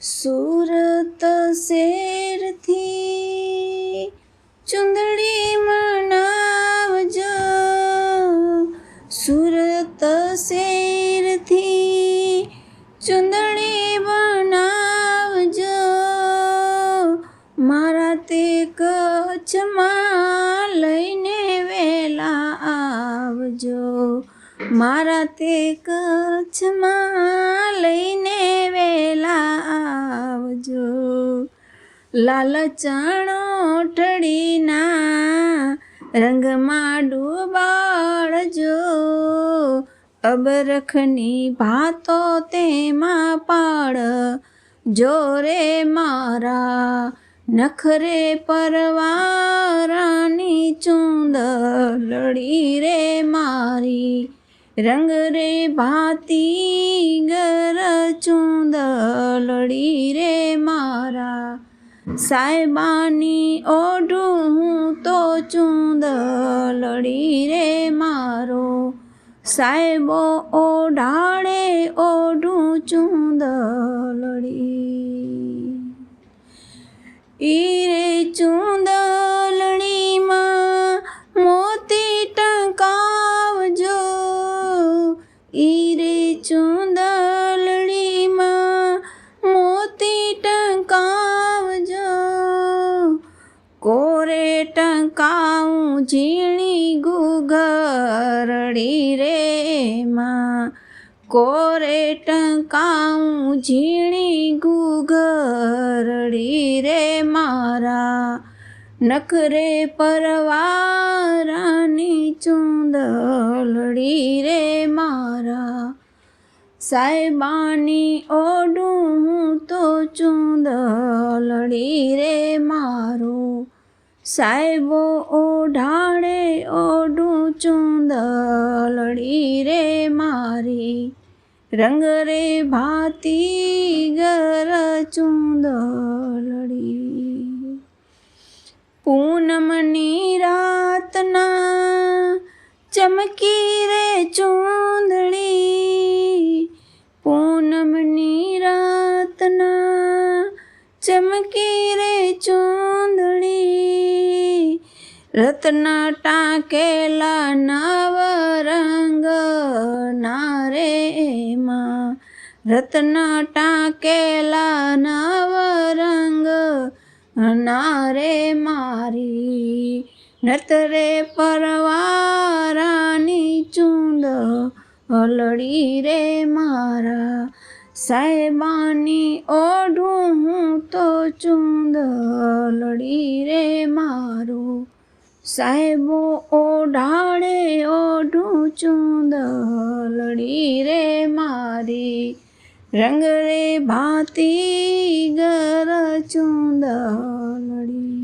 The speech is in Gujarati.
સુરત શેરથી ચુંદડી મનાવજો. સુરત શેરથી ચુંદડી બનાવજો મારા તે કચ્છમાં લઈને વેલા આવજો. મારા તે કચ્છમાં લઈને વેલા આવજો. લાલ ચણો ઠડીના રંગમાં ડૂબાડજો. અબરખની ભાતો તેમાં પાડ જોરે મારા નખરે પરવારાની ચૂંદ લડી રે મારી. રંગ રે ભાતી ગર ચૂંદ લડી રે મારા. સાહેબાની ઓઢું હું તો ચૂંદ લડી રે મારો. સાહેબો ઓઢાડે ઓઢું ચૂંદ લડી કોરે ટંકાઉં ઝીણી ગુગરડી રે માં. કોરે ટંકાઉં ઝીણી ગુગરડી રે મારા. નખરે પરવારાની ચુંદલડી રે મારા. સાહેબાની ઓડું તો ચુંદલડી રે મારું. સાહેબો ઓઢાડે ઓઢું ચૂંદલડી રે મારી. રંગ રે ભાતી ગર ચૂંદલડી. પૂનમની રાતના ચમકી રે ચૂંદડી. પૂનમની રાતના ચમકી રે ચૂંદડી. રત્ન ટાંકેલા નવ રંગ નારે માં. રત્ન ટાંકેલા નવ રંગ નારે મારી. નતરે પરવારાની ચૂંદ હલડી રે મારા. સાહેબાની ઓઢું હું તો ચૂંદ લડી રે મારું. સાહેબો ઓઢાડે ઓઢું ચૂંદ લડી રે મારી રંગ રે ભાતી ગર ચૂંદ લડી